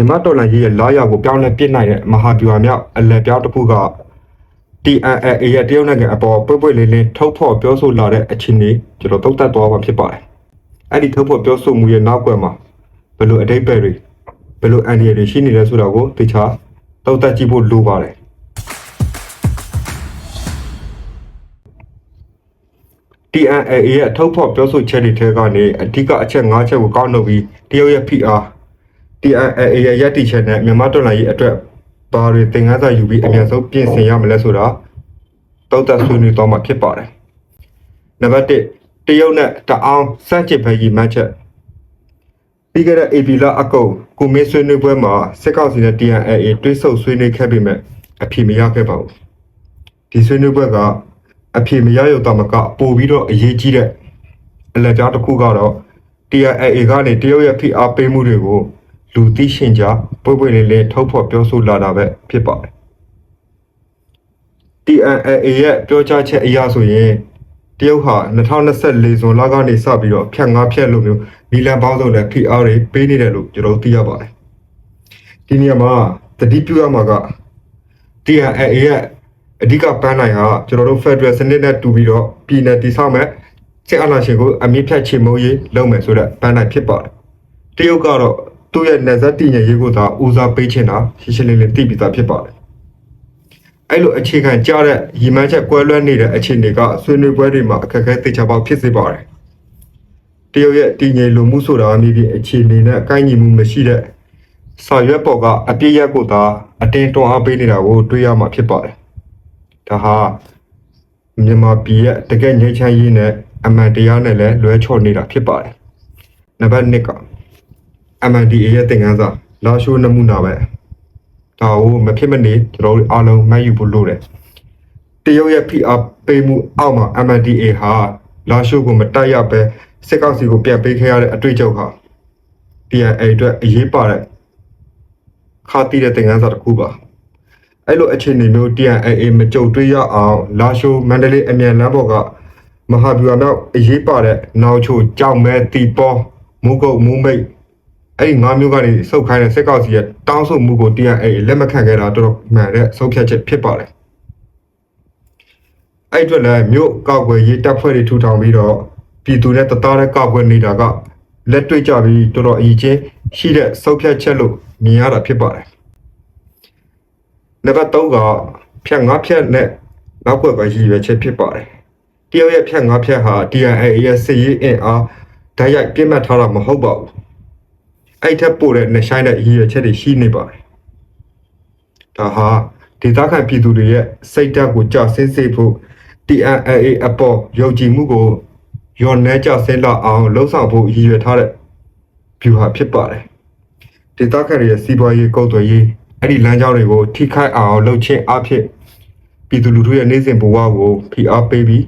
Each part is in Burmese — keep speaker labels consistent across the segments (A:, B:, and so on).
A: မြန်မာတော်လှန်ရေးရဲ့လာရောက်ကိုပြောင်းလဲပြစ်နိုင်တဲ့မဟာဗျူဟာမြောက်အလက်ပြောင်းတစ်ခုက TNLA ရဲ့တရုတ်နိုင်ငံအပေါ်ပွေ့ပွေ့လေးလေးထုတ်ဖော်ပြောဆိုလာတဲ့အခြေအနေကျွန်တော်သုံးသပ်သွားမှာဖြစ်ပါတယ်။အဲ့ဒီထုတ်ဖော်ပြောဆိုမှုရဲ့နောက်ကွယ်မှာဘယ်လိုအတိတ်ပဲတွေဘယ်လိုအန်ဒီရတွေရှိနေလဲဆိုတာကိုသိချာသုံးသပ်ကြည့်ဖို့လိုပါတယ်။ TNLA ရဲ့အထုတ်ဖော်ပြောဆိုချက်တွေထဲကနေအဓိကအချက်၅ချက်ကိုကောက်နှုတ်ပြီးတရုတ်ရဲ့ PR TNLA ရဲ့ရည်တည်ချက်နဲ့မြန်မာတော်လှန်ရေးအတွက်ဘာတွေသင်ခန်းစာယူပြီးအမြန်ဆုံးပြင်ဆင်ရမလဲဆိုတာတောက်သက်ဆွေးနွေးသွားမှာဖြစ်ပါတယ်။နံပါတ်1တရုတ်နဲ့တအောင်စန့်ကျင်ဘက်ရည်မှန်းချက်ပြီးခဲ့တဲ့ AP လအကုပ်ကိုမင်းဆွေးနွေးပွဲမှာစစ်ကောင်စီနဲ့ TNLA တွဲဆုံဆွေးနွေးခဲ့ပေမဲ့အဖြေမရခဲ့ပါဘူး။ဒီဆွေးနွေးပွဲကအဖြေမရရုံတမကပို့ပြီးတော့အရေးကြီးတဲ့အလက်ကြားတစ်ခုကတော့ TNLA ကနေတရုတ်ရဲ့ဖိအားပေးမှုတွေကို လူသိရှင်ကြားပွေ့ပွေ့လေးလေးထုတ်ဖော်ပြောဆိုလာတာပဲဖြစ်ပါတယ် TNLA ရဲ့ပြောကြားချက်အရဆိုရင်တရုတ်ဟာ2024ဇွန်လကနေစပြီးတော့ဖြတ်ငါးဖြတ်လိုမျိုးမီလန်ပေါင်းစုံနဲ့ PR တွေပေးနေတယ်လို့ကျွန်တော်သိရပါတယ်ဒီနေရာမှာတတိပြုရမှာက TNLA ရဲ့အဓိကပန်းနိုင်ဟာကျွန်တော်တို့ Federal စနစ်နဲ့တူပြီးတော့ပြည်နယ်တည်ဆောက်မဲ့စစ်အာဏာရှင်ကိုအမြင့်ဖြတ်ချေမှုရေးလုပ်မယ်ဆိုတဲ့ပန်းနိုင်ဖြစ်ပါတယ်တရုတ်ကတော့ သူ့ရဲ့နေဆက်တည်ငြိမ်ရေးကိုသာဦးစားပေးချင်တာရှင်းရှင်းလင်းလင်းသိပြီးသားဖြစ်ပါတယ်အဲ့လိုအခြေခံကြတဲ့ရီမန်းချက်ကွဲလွဲနေတဲ့အခြေအနေကဆွေးနွေးပွဲတွေမှာအခက်အခဲသိချပေါက်ဖြစ်စေပါတယ်တရုတ်ရဲ့တည်ငြိမ်လိုမှုဆိုတာအမြင်ဖြင့်အခြေအနေနဲ့အကိုင်းညီမှုမရှိတဲ့စာရွက်ပေါ်ကအပြည့်ရက်ကိုသာအတင်းတွန်းအားပေးနေတာကိုတွေ့ရမှာဖြစ်ပါတယ်ဒါဟာမြန်မာပြည်ရဲ့တကယ်ငြိမ်းချမ်းရေးနဲ့အမှန်တရားနဲ့လည်းလွဲချော်နေတာဖြစ်ပါတယ်နံပါတ်1က MNDA ရဲ့သင်ခန်းစာလာရှိုးနမူနာပဲဒါကိုမဖြစ်မနေကျွန်တော်တို့အားလုံးမှတ်ယူဖို့လိုတယ်တရုတ်ရဲ့ PR ပေးမှုအောက်မှာ MNDA ဟာလာရှိုးကိုမတိုက်ရပဲစစ်ကောက်စီကိုပြန်ပေးခဲ့ရတဲ့အတွေ့အကြုံဟာ PNA အတွက်အရေးပါတဲ့ခါတီးတဲ့သင်ခန်းစာတစ်ခုပါအဲ့လိုအခြေအနေမျိုး TNA မကြုံတွေ့ရအောင်လာရှိုးမန္တလေးအမြန်လမ်းပေါ်ကမဟာဗျူဟာမြောက်အရေးပါတဲ့နောက်ချိုကြောက်မဲတီပေါ်မုကုတ်မူမိတ် အဲ့ဒီငါးမျိုးကနေစုပ်ခိုင်းတဲ့စစ်ကောက်စီရဲ့တောင်းဆိုမှုကို TNA လက်မခံခဲ့တာတော်တော်မှန်တဲ့ဆုံးဖြတ်ချက်ဖြစ်ပါတယ်။အဲ့အတွက်လည်းမြို့ကောက်ွယ်ရေးတပ်ဖွဲ့တွေထူထောင်ပြီးတော့ပြည်သူနဲ့တသားတဲ့ကောက်ွယ်နေတာကလက်တွေ့ကြပြီးတော်တော်အရေးချင်းရှိတဲ့ဆုံးဖြတ်ချက်လို့မြင်ရတာဖြစ်ပါတယ်။နံပါတ်3ကဖြတ်ငါးဖြတ်နဲ့နောက်ွယ်ပဲရည်ရွယ်ချက်ဖြစ်ပါတယ်။တရုတ်ရဲ့ဖြတ်ငါးဖြတ်ဟာ TNA ရဲ့စစ်ရေးအင်အားဓာတ်ရိုက်ပြစ်မှတ်ထားတာမဟုတ်ပါဘူး။ အဲ့ထက်ပိုတဲ့နှဆိုင်တဲ့ရည်ရွယ်ချက်တွေရှိနေပါတယ်။ဒါဟာဒေသခံပြည်သူတွေရဲ့စိတ်ဓာတ်ကိုကြဆင်းစေဖို့ TNLA အပေါ်ယုံကြည်မှုကိုရောနှဲကြဆင်းလာအောင်လှုံ့ဆော်ဖို့ရည်ရွယ်ထားတဲ့ view ဟာဖြစ်ပါတယ်။ဒေသခံတွေရဲ့စီးပွားရေးကုတ်သွယ်ရေးအဲ့ဒီလမ်းကြောင်းတွေကိုထိခိုက်အောင်လှုပ်ချင်းအဖြစ်ပြည်သူလူထုရဲ့နေစဉ်ဘဝကိုဖိအားပေးပြီး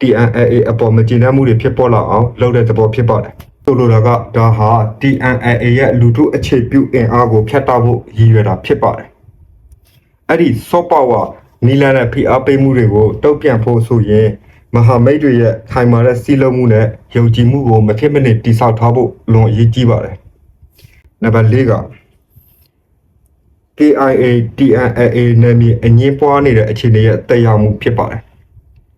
A: TNLA အပေါ်မကျေနပ်မှုတွေဖြစ်ပေါ်လာအောင်လုပ်တဲ့သဘောဖြစ်ပါတယ်။ ဆိုလိုတာကဒါဟာ TNLA ရဲ့လူထုအခြေပြုအင်အားကိုဖျက်တောက်ဖို့ရည်ရွယ်တာဖြစ်ပါတယ်။အဲ့ဒီ soft power နီလာတဲ့ဖိအားပေးမှုတွေကိုတုံ့ပြန်ဖို့ဆိုရင်မဟာမိတ်တွေရဲ့ခိုင်မာတဲ့စီးလုံးမှုနဲ့ယုံကြည်မှုကိုမဖြစ်မနစ်တိဆောက်ထားဖို့လွန်အရေးကြီးပါတယ်။နံပါတ်၄က KIA TNLA နဲ့မြေအငင်းပွားနေတဲ့အခြေအနေရဲ့တက်ရောက်မှုဖြစ်ပါတယ်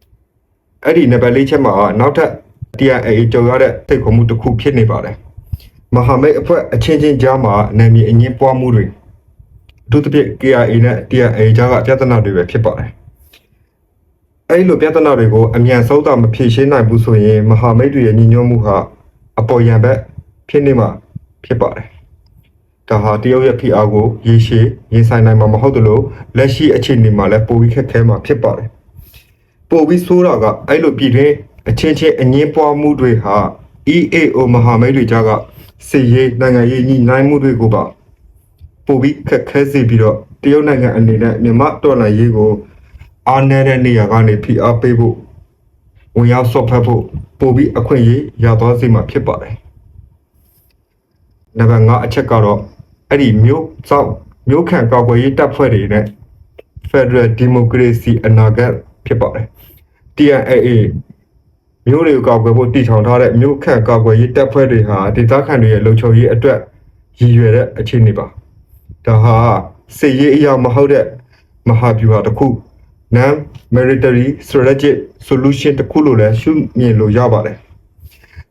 A: ။အဲ့ဒီနံပါတ်၄ချက်မှာနောက်ထပ် TNLA ကြော်ရတဲ့စိတ်ခေါ်မှုတစ်ခုဖြစ်နေပါတယ်။မဟာမိတ်အဖွဲ့အချင်းချင်းကြားမှာနာမည်အငင်းပွားမှုတွေအထူးသဖြင့် KIA နဲ့ TNLA ကြားကပြဿနာတွေပဲဖြစ်ပါတယ်။အဲ့လိုပြဿနာတွေကိုအမြန်ဆုံးသာမဖြေရှင်းနိုင်ဘူးဆိုရင်မဟာမိတ်တွေရဲ့ညီညွတ်မှုဟာအပေါ်ယံဘက်ဖြစ်နေမှာဖြစ်ပါတယ်။ဒါဟာတရုတ်ရဲ့ PR ကိုရေရှည်ရင်ဆိုင်နိုင်မှာမဟုတ်သလိုလက်ရှိအခြေအနေမှာလည်းပိုပြီးခက်ခဲမှာဖြစ်ပါတယ်။ပိုပြီးဆိုးတာကအဲ့လိုပြည်တွင်း အချင်းချင်းအငင်းပွားမှုတွေဟာ EAO မဟာမိတ်တွေကြားကစစ်ရေးနိုင်ငံရေးညှိနှိုင်းမှုတွေကိုပါပိုပြီးခက်ခဲစေပြီးတော့တရုတ်နိုင်ငံအနေနဲ့မြန်မာတော်လှန်ရေးကိုအားနည်းတဲ့နေရာကနေဖိအားပေးဖို့ဝင်ရောက်ဆော့ဖက်ဖို့ပိုပြီးအခွင့်အရေးရသွားစေမှာဖြစ်ပါတယ်။နံပါတ်5အချက်ကတော့အဲ့ဒီမျိုးစောက်မျိုးခံကောက်ွယ်ရေးတပ်ဖွဲ့တွေနဲ့ Federal Democracy အနာဂတ်ဖြစ်ပါတယ်။ TNAA မျိုးတွေကိုကောက်ွယ်ဖို့တည်ထောင်ထားတဲ့မျိုးခန့်ကောက်ွယ်ရေးတပ်ဖွဲ့တွေဟာဒေသခံတွေရဲ့လုံခြုံရေးအတွက်ရည်ရွယ်တဲ့အခြေအနေပါဒါဟာစေရေးအရာမဟုတ်တဲ့မဟာဗျူဟာတစ်ခု non military strategic solution တစ်ခုလို့လည်းရှုမြင်လို့ရပါတယ်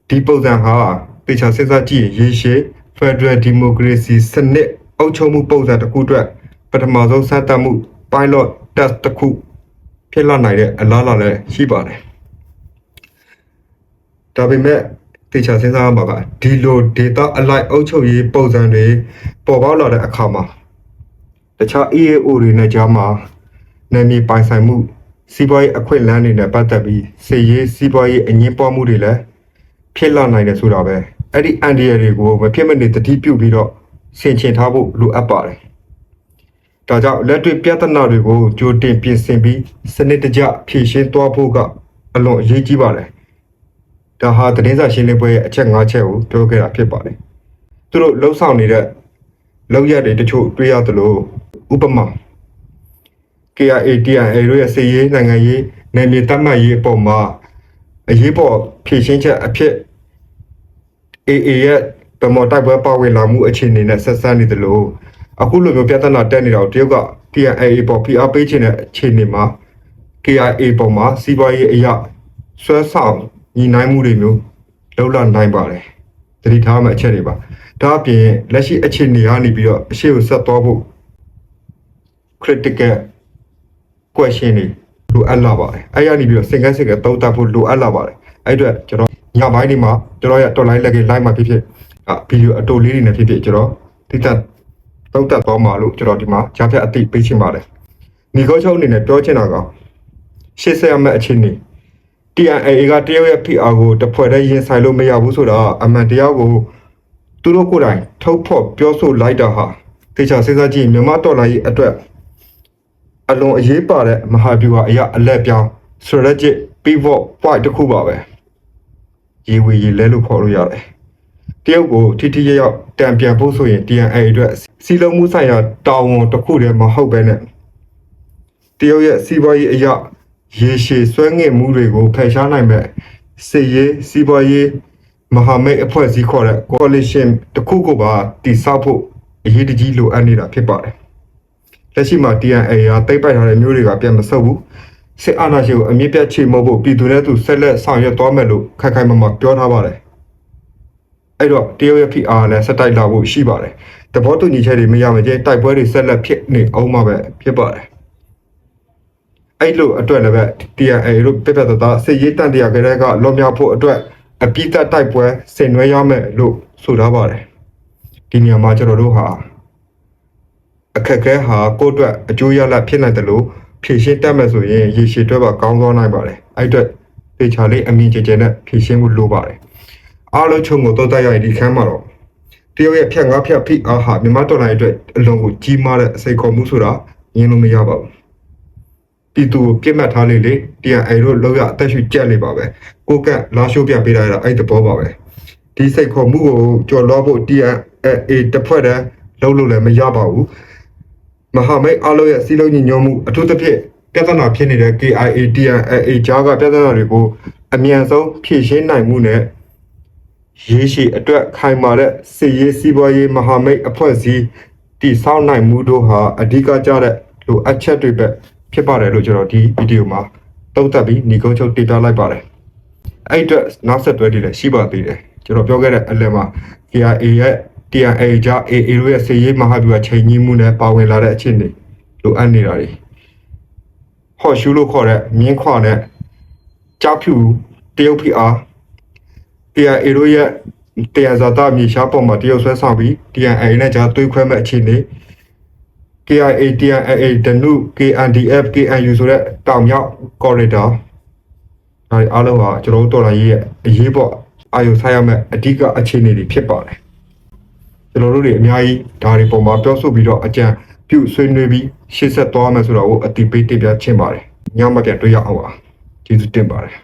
A: ဒီပုံစံဟာပေချာစဉ်းစားကြည့်ရင်ရေရှည် Federal Democracy စနစ်အုပ်ချုပ်မှုပုံစံတစ်ခုအတွက်ပထမဆုံးစတင်မှု pilot test တစ်ခုဖြစ်လာနိုင်တဲ့အလားအလာလည်းရှိပါတယ် ဒါပေမဲ့တေချာစဉ်းစားရမှာကဒီလို data အလိုက်အုပ်ချုပ်ရေးပုံစံတွေပေါ်ပေါက်လာတဲ့အခါမှာတခြား EAO တွေနဲ့ကြားမှာနာမည်ပိုင်ဆိုင်မှုစီးပွားရေးအခွင့်အလမ်းတွေနဲ့ပတ်သက်ပြီးစီရေးစီးပွားရေးအငင်းပွားမှုတွေလည်းဖြစ်လာနိုင်တယ်ဆိုတာပဲအဲ့ဒီအန်ဒီရတွေကိုမဖြစ်မနေတတိပြုပြီးတော့ဆင်ခြင်ထားဖို့လိုအပ်ပါတယ်ဒါကြောင့်လက်တွေ့ပြဿနာတွေကိုကြိုတင်ပြင်ဆင်ပြီးစနစ်တကျဖြေရှင်းသွားဖို့ကအလွန်အရေးကြီးပါတယ် ဒါဟာသတင်းစာရှင်းလင်းပွဲရဲ့အချက်၅ချက်ကိုပြောခဲ့တာဖြစ်ပါတယ်သူတို့လှုပ်ဆောင်နေတဲ့လောက်ရက်တွေတချို့တွေ့ရသလိုဥပမာ KIA TNA တို့ရဲ့စစ်ရေးနိုင်ငံရေးနယ်မြေတတ်မှတ်ရေးအပေါ်မှာအရေးပေါ်ဖြည့်ရှင်းချက်အဖြစ် AA ရဲ့ဗမော်တိုက်ပွဲပါဝင်လာမှုအခြေအနေနဲ့ဆက်စပ်နေတယ်လို့အခုလိုမျိုးပြဿနာတက်နေတာကိုတရုတ်က TNA ပေါ်ဖိအားပေးခြင်းတဲ့အခြေအနေမှာ KIA ပေါ်မှာစီးပွားရေးအရာဆွဲဆောင် ညီနိုင်မှုတွေမျိုးလောက်လာနိုင်ပါတယ်သတိထားမယ့်အချက်တွေပါဒါအပြင်လက်ရှိအခြေအနေကနေပြီးတော့အရှိကိုဆက်သွားဖို့ critical question တွေလိုအပ်လာပါတယ်အဲ့ရနေပြီးတော့စင်ကန်းစင်ကန်းသုံးသပ်ဖို့လိုအပ်လာပါတယ်အဲ့အတွက်ကျွန်တော်ညပိုင်းဒီမှာကျွန်တော်ရဲ့ online လက်က live မှာဖြစ်ဖြစ်အဗီဒီယိုအတူလေးတွေနဲ့ဖြစ်ဖြစ်ကျွန်တော်တိကျသုံးသပ်သွားမှာလို့ကျွန်တော်ဒီမှာကြားဖြတ်အသိပေးချင်ပါတယ်ညီကောချုပ်အနေနဲ့ပြောချင်တာကရှေ့ဆက်ရမယ့်အခြေအနေ TNA ကတရုတ်ရဲ့ PR ကိုတဖွဲ့တည်းရင်ဆိုင်လို့မရဘူးဆိုတာအမှန်တရားကိုသူတို့ကိုယ်တိုင်ထုတ်ဖော်ပြောဆိုလိုက်တာဟာတေချာစဉ်းစားကြည့်မြန်မာတော်လိုင်းရဲ့အတွက်အလွန်အရေးပါတဲ့မဟာဗျူဟာအရာအလက်ပြောင်း strategic pivot point တစ်ခုပါပဲရေဝေရေလဲလို့ခေါ်လို့ရတယ်တရုတ်ကိုထိထိရောက်ရောက်တံပြန်ဖို့ဆိုရင် TNA အတွက်စီလုံးမှုဆိုင်ရာတာဝန်တစ်ခုတည်းမဟုတ်ပဲနဲ့တရုတ်ရဲ့စီးပွားရေးအရာ ရေရှည်ဆွဲငင်မှုတွေကိုဖယ်ရှားနိုင်မဲ့စစ်ရေးစီးပွားရေးမဟာမိတ်အဖွဲ့အစည်းခေါ်တဲ့ coalition တစ်ခုကိုပါတည်ဆောက်ဖို့အရေးတကြီးလိုအပ်နေတာဖြစ်ပါတယ်လက်ရှိမှာ TNA ရာတိတ်ပိုက်ထားတဲ့မျိုးတွေကပြန်မဆုပ်ဘူးစစ်အာဏာရှင်ကိုအမြင့်ပြတ်ချေမှုဖို့ပြည်သူနဲ့သူဆက်လက်ဆောင်ရွက်သွားမယ်လို့ခိုင်ခိုင်မာမာပြောထားပါတယ်အဲ့တော့တရုတ်ရဲ့ PR လည်းဆက်တိုက်လာဖို့ရှိပါတယ်တဘောတူညီချက်တွေမရမချင်းတိုက်ပွဲတွေဆက်လက်ဖြစ်နေအောင်မှာပဲဖြစ်ပါတယ် အဲ့လိုအတွက်လည်းပဲ TNA တို့ပြပြတသားစစ်ရေးတန်တရားကလေးကလွန်မြောက်ဖို့အတွက်အပိသက်တိုက်ပွဲဆင်နွှဲရမယ်လို့ဆိုထားပါတယ်ဒီနေရာမှာကျွန်တော်တို့ဟာအခက်အခဲဟာကိုယ့်အတွက်အကျိုးရလဒ်ဖြစ်နိုင်တယ်လို့ဖြည့်ရှင်းတတ်မယ်ဆိုရင်ရေရှည်အတွက်ပါကောင်းသွားနိုင်ပါတယ်အဲ့အတွက်သေချာလေးအမြင်ကျကျနဲ့ဖြည့်ရှင်းဖို့လိုပါတယ်အားလုံးချုံကိုတော့တက်ရရင်ဒီခန်းမှာတော့တရုတ်ရဲ့ဖြတ်ငါးဖြတ်ဖိအားဟာမြန်မာတော်လိုင်းအတွက်အလွန်ကိုကြီးမားတဲ့စိတ်ခေါ်မှုဆိုတာငင်းလို့မရပါဘူး ပြည်သူကိုပြစ်မှတ်ထားလေးလေတရားအဲ့တို့လောက်ရအသက်ရှူကြက်လေးပါပဲကိုကန့်လာရှိုးပြပေးတာရအဲ့တဘောပါပဲဒီစိတ်ခေါ်မှုကိုကြော်လွှားဖို့တရားအေတစ်ဖွဲ့တည်းလုံးလို့လည်းမရပါဘူးမဟာမိတ်အားလုံးရဲ့စီလုံးညီညွတ်မှုအထူးသဖြင့်ပြဿနာဖြစ်နေတဲ့ KIA TNA ကြားကပြဿနာတွေကိုအမြန်ဆုံးဖြေရှင်းနိုင်မှုနဲ့ရေရှည်အတွက်ခိုင်မာတဲ့စစ်ရေးစီးပွားရေးမဟာမိတ်အဖွဲ့အစည်းတည်ဆောက်နိုင်မှုတို့ဟာအဓိကကျတဲ့လိုအပ်ချက်တွေပဲ ဖြစ်ပါတယ်လို့ကျွန်တော်ဒီဗီဒီယိုမှာတုံ့တက်ပြီးညီကုန်းချုပ်တင်ပြလိုက်ပါတယ်အဲ့အတွက်နောက်ဆက်တွဲတွေလည်းရှိပါသေးတယ်ကျွန်တော်ပြောခဲ့တဲ့အလယ်မှာ KIA ရဲ့ TNA ကြား AA တို့ရဲ့စစ်ရေးမဟာဗျူဟာချိန်ကြီးမှုနဲ့ပါဝင်လာတဲ့အခြေအနေလိုအပ်နေတာတွေဟော့ရှူလို့ခေါ်တဲ့မြင်းခွာနဲ့ကြောက်ဖြူတရုတ်ဖိအား TNA တို့ရဲ့တရားဇာတာမြေရှားပေါ်မှာတရုတ်ဆွဲဆောင်ပြီး TNA နဲ့ကြားတွေးခွဲမဲ့အခြေအနေ KIA TNA ဒနု KNDF KNU ဆိုတဲ့တောင်မြောက် corridor ဒါတွေအားလုံးဟာကျွန်တော်တို့တော်လာရေးရဲ့အရေးပေါ်အာရုံစိုက်ရမယ့်အဓိကအခြေအနေတွေဖြစ်ပါတယ်ကျွန်တော်တို့တွေအများကြီးဒါတွေပုံမှာပြောဆိုပြီးတော့အကြံပြုဆွေးနွေးပြီးရှေ့ဆက်သွားမယ်ဆိုတော့အတိပေးတင်ပြချင်ပါတယ်ညမပြန်တွေ့ရအောင်ပါကျေးဇူးတင်ပါတယ်